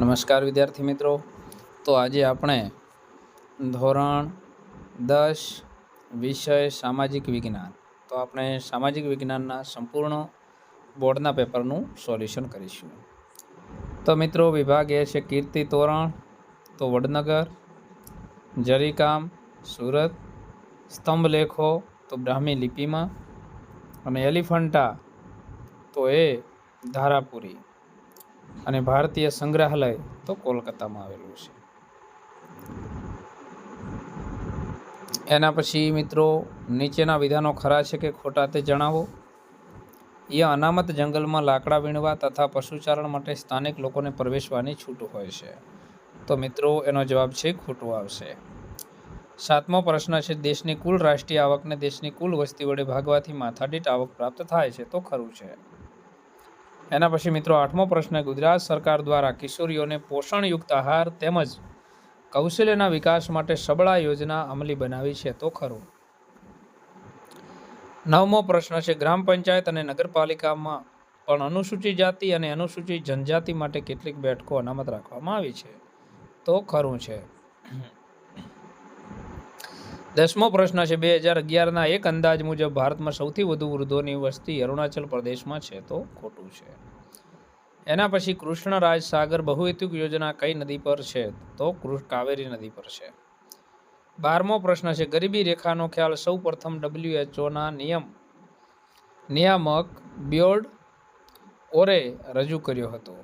નમસ્કાર વિદ્યાર્થી મિત્રો. તો આજે આપણે ધોરણ દસ વિષય સામાજિક વિજ્ઞાન. તો આપણે સામાજિક વિજ્ઞાનના સંપૂર્ણ બોર્ડના પેપરનું સોલ્યુશન કરીશું. તો મિત્રો, વિભાગ એ છે કીર્તિ તોરણ, તો વડનગર, જરીકામ, સુરત સ્તંભ લેખો તો બ્રાહ્મી લિપિમાં, અને એલિફન્ટા, તો એ ધારાપુરી. અને ભારતીય સંગ્રહાલય તો કોલકાતામાં આવેલું છે. એના પછી મિત્રો, નીચેના વિધાનો ખરા છે કે ખોટા તે જણાવો? એ અનામત જંગલમાં લાકડા વીણવા તથા પશુચારણ માટે સ્થાનિક લોકોને પ્રવેશવાની છૂટ હોય છે. તો મિત્રો, એનો જવાબ છે, ખોટો આવશે. સાતમો પ્રશ્ન છે, દેશની કુલ રાષ્ટ્રીય આવકને દેશની કુલ વસ્તી વડે ભાગવાથી માથાદીઠ આવક પ્રાપ્ત થાય છે તો ખરું છે. એના પછી મિત્રો આઠમો પ્રશ્ન, ગુજરાત સરકાર દ્વારા કિશોરીઓને પોષણયુક્ત આહાર તેમજ કૌશલ્યના વિકાસ માટે સબળા યોજના અમલી બનાવી છે તો ખરું. નવમો પ્રશ્ન છે, ગ્રામ પંચાયત અને નગરપાલિકામાં પણ અનુસૂચિત જાતિ અને અનુસૂચિત જનજાતિ માટે કેટલીક બેઠકો અનામત રાખવામાં આવી છે તો ખરું છે. દસમો પ્રશ્ન છે, બે હજાર અગિયારના એક અંદાજ મુજબ ભારતમાં સૌથી વધુ વૃદ્ધોની વસ્તી અરુણાચલ પ્રદેશમાં છે તો ખોટું છે. એના પછી કૃષ્ણરાજ સાગર બહુહેતુક યોજના કઈ નદી પર છે તો કાવેરી નદી પર છે. બારમો પ્રશ્ન છે, ગરીબી રેખાનો ખ્યાલ સૌ પ્રથમ ડબલ્યુએચઓના નિયમ, નિયામક બ્યોર્ડ ઓરે રજૂ કર્યો હતો.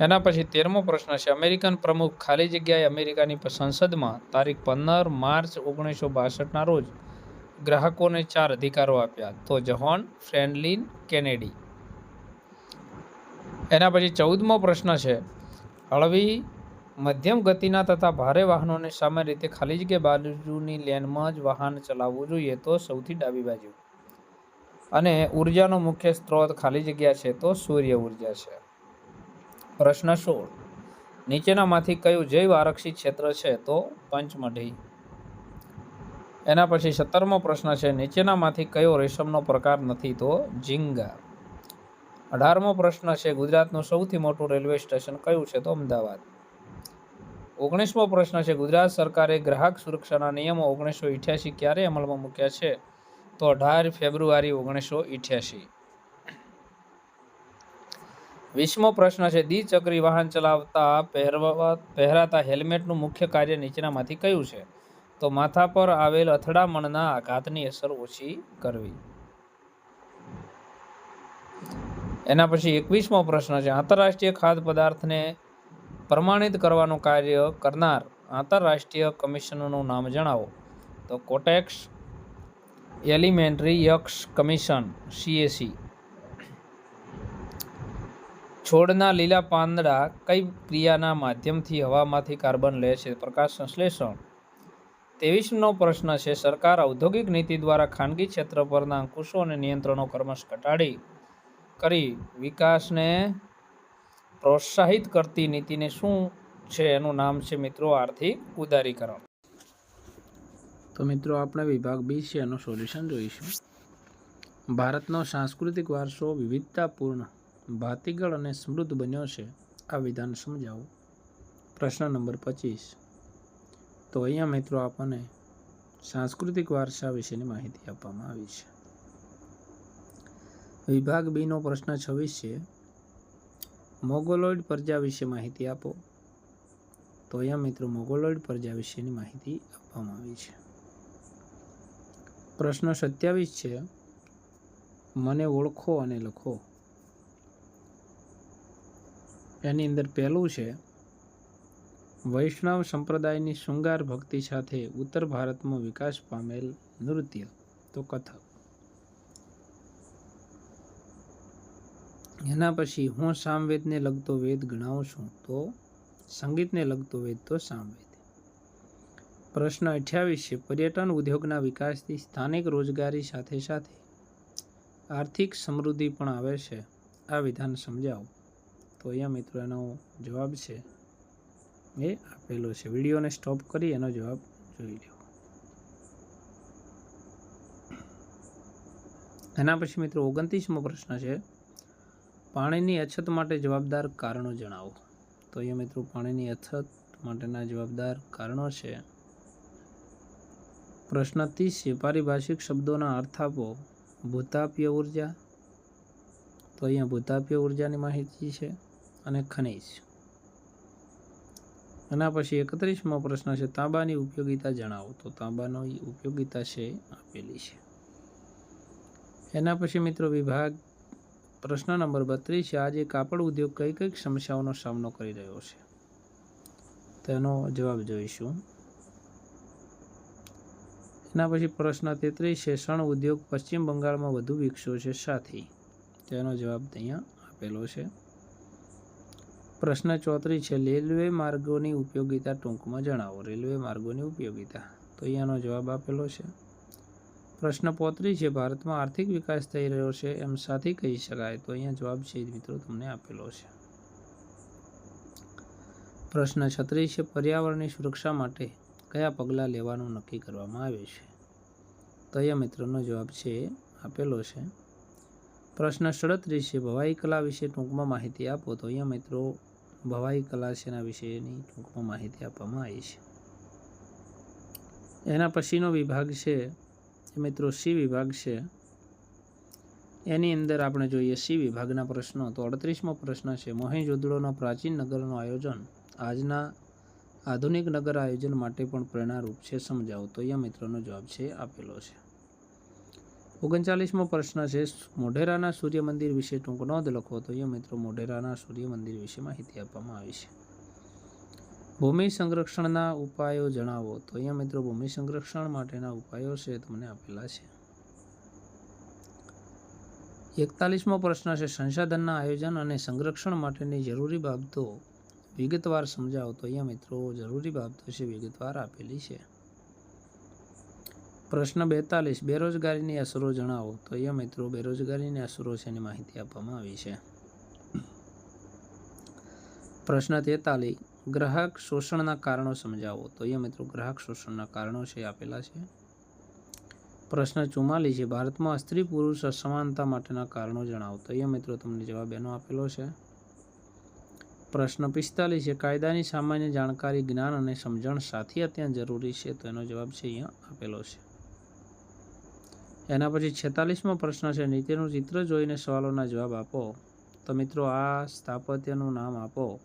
એના પછી તેરમો પ્રશ્ન છે, અમેરિકન પ્રમુખ ખાલી જગ્યાએ અમેરિકાની સંસદમાં તારીખ પંદર માર્ચ ઓગણીસો બાસઠના રોજ ગ્રાહકોને ચાર અધિકારો આપ્યા, તો જહોન ફ્રેન્ડલિન કેનેડી. એના પછી ચૌદમો પ્રશ્ન છે, હળવી મધ્યમ ગતિના તથા ભારે વાહનોને સામાન્ય રીતે ખાલી જગ્યા બાજુની લેનમાં જ વાહન ચલાવવું જોઈએ, તો સૌથી ડાબી બાજુ. અને ઉર્જાનો મુખ્ય સ્ત્રોત ખાલી જગ્યા છે, તો સૂર્ય ઊર્જા છે. પ્રશ્ન સોળ. નીચેનામાંથી કયું જૈવ આરક્ષિત ક્ષેત્ર છે તો પંચમઢી. એના પછી સત્તરમો પ્રશ્ન છે, નીચેનામાંથી કયો રેશમનો પ્રકાર નથી તો ઝીંગા. અઢારમો પ્રશ્ન છે, ગુજરાતનું સૌથી મોટું રેલવે સ્ટેશન કયું છે તો અમદાવાદ. ઓગણીસમો પ્રશ્ન છે, ગુજરાત સરકારે ગ્રાહક સુરક્ષાના નિયમો ઓગણીસો ઇઠ્યાસી ક્યારે અમલમાં મૂક્યા છે તો અઢાર ફેબ્રુઆરી ઓગણીસો ઇઠ્યાસી. વીસમો પ્રશ્ન છે. દ્વિચક્રી વાહન ચલાવતા પહેરવા, પહેરાતા હેલ્મેટનું મુખ્ય કાર્ય નીચેનામાંથી કયું છે? તો માથા પર આવેલ અથડામણના આઘાતની અસર ઓછી કરવી. એના પછી એકવીસમો પ્રશ્ન છે. આંતરરાષ્ટ્રીય ખાદ્ય પદાર્થને પ્રમાણિત કરવાનું કાર્ય કરનાર આંતરરાષ્ટ્રીય કમિશનનું નામ જણાવો. તો કોટેક્સ એલિમેન્ટરી યક્ષ કમિશન સીએસી છોડના લીલા પાંદડા કઈ ક્રિયાના માધ્યમથી હવામાંથી કાર્બન લે છે? પ્રકાશ સંશ્લેષણ. ત્રેવીસનો પ્રશ્ન છે, સરકાર ઔદ્યોગિક નીતિ દ્વારા ખાનગી ક્ષેત્ર પરના અંકુશો અને નિયંત્રણો કર્મશ ઘટાડી કરી વિકાસને પ્રોત્સાહિત કરતી નીતિને શું છે એનું નામ છે મિત્રો? આર્થિક ઉદારીકરણ. તો મિત્રો, આપણે વિભાગ બી છે, એનું સોલ્યુશન જોઈશું. ભારતનો સાંસ્કૃતિક વારસો વિવિધતાપૂર્ણ ભાતીગળ અને સમૃદ્ધ બન્યો છે, આ વિધાન સમજાવો. પ્રશ્ન નંબર પચીસ. તો અહીંયા મિત્રો આપણને સાંસ્કૃતિક વારસા વિશેની માહિતી આપવામાં આવી છે. વિભાગ બીનો પ્રશ્ન છવ્વીસ છે. મોગોલોઇડ પ્રજા વિશે માહિતી આપો. તો અહીંયા મિત્રો મોગોલોઇડ પ્રજા વિશેની માહિતી આપવામાં આવી છે. પ્રશ્ન સત્યાવીસ છે. મને ઓળખો અને લખો. એની અંદર પહેલું છે, વૈષ્ણવ સંપ્રદાયની શૃંગાર ભક્તિ સાથે ઉત્તર ભારતમાં વિકાસ પામેલ નૃત્ય, તો કથક. એના પછી હું સામવેદને લગતો વેદ ગણાવું છું, તો સંગીતને લગતો વેદ, તો સામવેદ. પ્રશ્ન અઠ્યાવીસ છે, પર્યટન ઉદ્યોગના વિકાસથી સ્થાનિક રોજગારી સાથે સાથે આર્થિક સમૃદ્ધિ પણ આવે છે, આ વિધાન સમજાવો. તો અહીંયા મિત્રો એનો જવાબ છે એ આપેલો છે. વિડીયોને સ્ટોપ કરી એનો જવાબ જોઈ લો એના પછી મિત્રો ઓગણત્રીસમો પ્રશ્ન છે. પાણીની અછત માટે જવાબદાર કારણો જણાવો. તો અહીંયા મિત્રો પાણીની અછત માટેના જવાબદાર કારણો છે. પ્રશ્ન ત્રીસ છે, પારિભાષિક શબ્દોના અર્થ આપો. ભૂતાપીય ઊર્જા. તો અહીંયા ભૂતાપીય ઉર્જાની માહિતી છે. અને ખનિજ. એના પછી એકત્રીસમો પ્રશ્ન છે, તાંબાની ઉપયોગિતા જણાવો. તો તાંબાનો ઉપયોગિતા છે આપેલી છે. એના પછી મિત્રો વિભાગ, પ્રશ્ન નંબર બત્રીસ છે, આજે કાપડ ઉદ્યોગ કઈ કઈ સમસ્યાઓનો સામનો કરી રહ્યો છે? તેનો જવાબ જોઈશું. એના પછી પ્રશ્ન તેત્રીસ છે, શણ ઉદ્યોગ પશ્ચિમ બંગાળમાં વધુ વિકસ્યો છે સાથી? તેનો જવાબ અહીંયા આપેલો છે. પ્રશ્ન ચોત્રીસ છે, રેલવે માર્ગોની ઉપયોગિતા ટૂંકમાં જણાવો. રેલવે માર્ગોની ઉપયોગિતા. તો અહીંયાનો જવાબ આપેલો છે. પ્રશ્ન પોત્રીસ છે, ભારતમાં આર્થિક વિકાસ થઈ રહ્યો છે એમ સાથી કહી શકાય. તો અહીંયા જવાબ છે મિત્રો તમને આપેલો છે. પ્રશ્ન છત્રીસ છે, પર્યાવરણની સુરક્ષા માટે કયા પગલાં લેવાનું નક્કી કરવામાં આવે છે? તો અહીંયા મિત્રોનો જવાબ છે, આપેલો છે. પ્રશ્ન સડત્રીસ છે, ભવાઈ કલા વિશે ટૂંકમાં માહિતી આપો. તો અહીંયા મિત્રો ભવાઈ કલા વિશેની ટૂંકમાં માહિતી આપવામાં આવી છે. એના પછીનો વિભાગ છે, એ મિત્રો સી વિભાગ છે. એની અંદર આપણે જોઈએ સી વિભાગના પ્રશ્નો. તો અડત્રીસમો પ્રશ્ન છે મોહેંજોદડોના પ્રાચીન નગરનું આયોજન આજના આધુનિક નગર આયોજન માટે પણ પ્રેરણારૂપ છે સમજાવો. તો અહીંયા મિત્રોનો જવાબ છે, આપેલો છે. ઓગણચાલીસમો પ્રશ્ન છે, મોઢેરાના સૂર્ય મંદિર વિશે ટૂંક નોંધ લખો. તો અહીંયા મિત્રો મોઢેરાના સૂર્ય મંદિર વિશે માહિતી આપવામાં આવી છે. ભૂમિ સંરક્ષણના ઉપાયો જણાવો. તો અહીંયા મિત્રો ભૂમિ સંરક્ષણ માટેના ઉપાયો છે, તમને આપેલા છે. એકતાલીસમો પ્રશ્ન છે, સંસાધનના આયોજન અને સંરક્ષણ માટેની જરૂરી બાબતો વિગતવાર સમજાવો. તો અહીંયા મિત્રો જરૂરી બાબતો છે, વિગતવાર આપેલી છે. પ્રશ્ન બેતાલીસ, બેરોજગારીની અસરો જણાવો. તો અહીંયા મિત્રો, બેરોજગારીની અસરો છે એની માહિતી આપવામાં આવી છે. પ્રશ્ન તેતાલીસ, ગ્રાહક શોષણના કારણો સમજાવો. તો અહીંયા મિત્રો, ગ્રાહક શોષણના કારણો છે આપેલા છે. પ્રશ્ન ચુમ્માલીસ છે, ભારતમાં સ્ત્રી પુરુષ અસમાનતા માટેના કારણો જણાવો. તો અહીંયા મિત્રો, તમને જવાબ એનો આપેલો છે. પ્રશ્ન પિસ્તાલીસ છે, કાયદાની સામાન્ય જાણકારી, જ્ઞાન અને સમજણ સાથે અત્યંત જરૂરી છે. તો એનો જવાબ છે અહીંયા આપેલો છે. એના પછી છેતાલીસમો પ્રશ્ન છે નીચેનું ચિત્ર જોઈને સવાલોના જવાબ આપો. તો મિત્રો, આ સ્થાપત્યનું નામ આપો.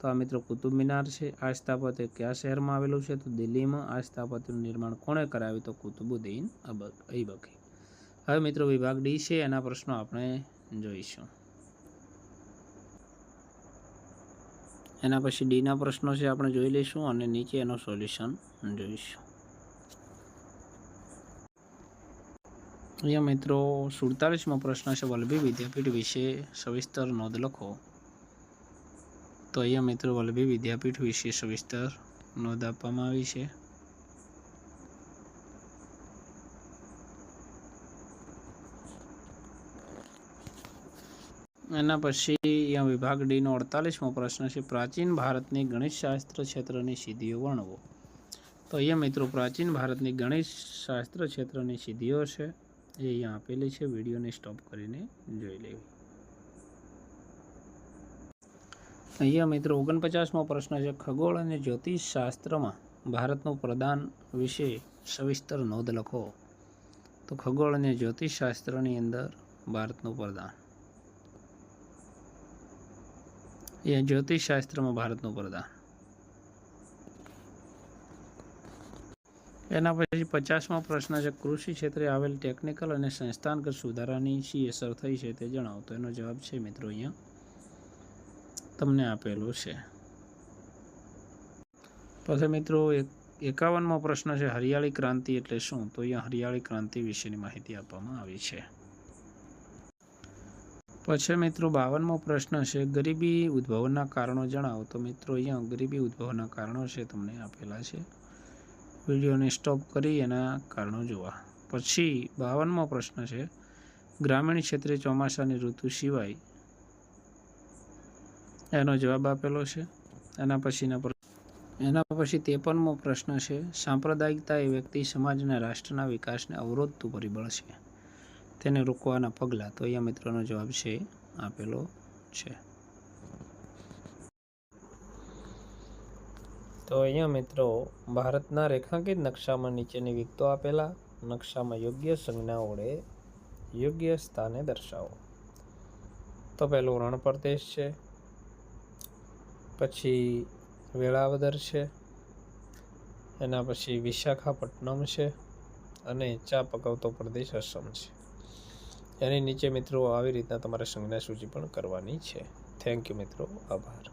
તો આ મિત્રો કુતુબ મિનાર છે. આ સ્થાપત્ય કયા શહેરમાં આવેલું છે? તો દિલ્હીમાં આ સ્થાપત્યનું નિર્માણ કોણે કરાવ્યું? તો કુતુબુદ્દીન અબક અબકી હવે મિત્રો, વિભાગ ડી છે. એના પ્રશ્નો આપણે જોઈશું. એના પછી ડીના પ્રશ્નો છે, આપણે જોઈ લઈશું અને નીચે એનો સોલ્યુશન જોઈશું. અહીંયા મિત્રો, સુડતાલીસમો પ્રશ્ન છે વલ્લભી વિદ્યાપીઠ વિશે સવિસ્તર નોંધ લખો. તો અહીંયા મિત્રો વલ્લભી વિદ્યાપીઠ વિશે સવિસ્તર નોંધ આપવામાં આવી છે. એના પછી અહીંયા વિભાગ ડીનો અડતાલીસમો પ્રશ્ન છે, પ્રાચીન ભારતની ગણિતશાસ્ત્ર ક્ષેત્રની સિદ્ધિઓ વર્ણવો. તો અહીંયા મિત્રો પ્રાચીન ભારતની ગણિત શાસ્ત્ર ક્ષેત્રની સિદ્ધિઓ છે. એ અહીંયા આપેલી છે, વિડીયોને સ્ટોપ કરીને જોઈ લેવી. અહીંયા મિત્રો ઓગણપચાસમો પ્રશ્ન છે, ખગોળ અને જ્યોતિષ શાસ્ત્રમાં ભારતનું પ્રદાન વિશે સવિસ્તર નોંધ લખો. તો ખગોળ અને જ્યોતિષ શાસ્ત્રની અંદર ભારતનું પ્રદાન. એ જ્યોતિષ શાસ્ત્રમાં ભારતનું પ્રદાન. એના પછી પચાસમો પ્રશ્ન છે, કૃષિ ક્ષેત્રે આવેલ ટેકનિકલ અને સંસ્થાનગત સુધારાની શી અસર થઈ છે તે જણાવો, તો એનો જવાબ છે મિત્રો અહીંયા તમને આપેલો છે. પછી મિત્રો, એક, એકાવનમો પ્રશ્ન છે, હરિયાળી ક્રાંતિ એટલે શું? તો અહીંયા હરિયાળી ક્રાંતિ વિશેની માહિતી આપવામાં આવી છે. પછી મિત્રો, બાવનમો પ્રશ્ન છે, ગરીબી ઉદ્ભવના કારણો જણાવો. તો મિત્રો, અહીંયા ગરીબી ઉદ્ભવના કારણો છે, તમને આપેલા છે. વિડીયોને સ્ટોપ કરી એના કારણો જોવા. પછી બાવનમો પ્રશ્ન છે, ગ્રામીણ ક્ષેત્રે ચોમાસાની ઋતુ સિવાય એનો જવાબ આપેલો છે. એના પછીના એના પછી ત્રેપનમો પ્રશ્ન છે, સાંપ્રદાયિકતા એ વ્યક્તિ સમાજના રાષ્ટ્રના વિકાસને અવરોધતું પરિબળ છે. તેને રોકવાના પગલાં. તો અહીંયા મિત્રોનો જવાબ છે, આપેલો છે. તો અહીંયા મિત્રો, ભારતના રેખાંકિત નકશામાં નીચેની વિગતો આપેલા નકશામાં યોગ્ય સંજ્ઞા વડે યોગ્ય સ્થાને દર્શાવો. તો પહેલું રણ પ્રદેશ છે, પછી વેળાવદર છે, એના પછી વિશાખાપટ્ટનમ છે અને ચા પકવતો પ્રદેશ અસમ છે. એની નીચે મિત્રો આવી રીતના તમારે સંજ્ઞા સૂચિ પણ કરવાની છે. થેન્ક યુ મિત્રો, આભાર.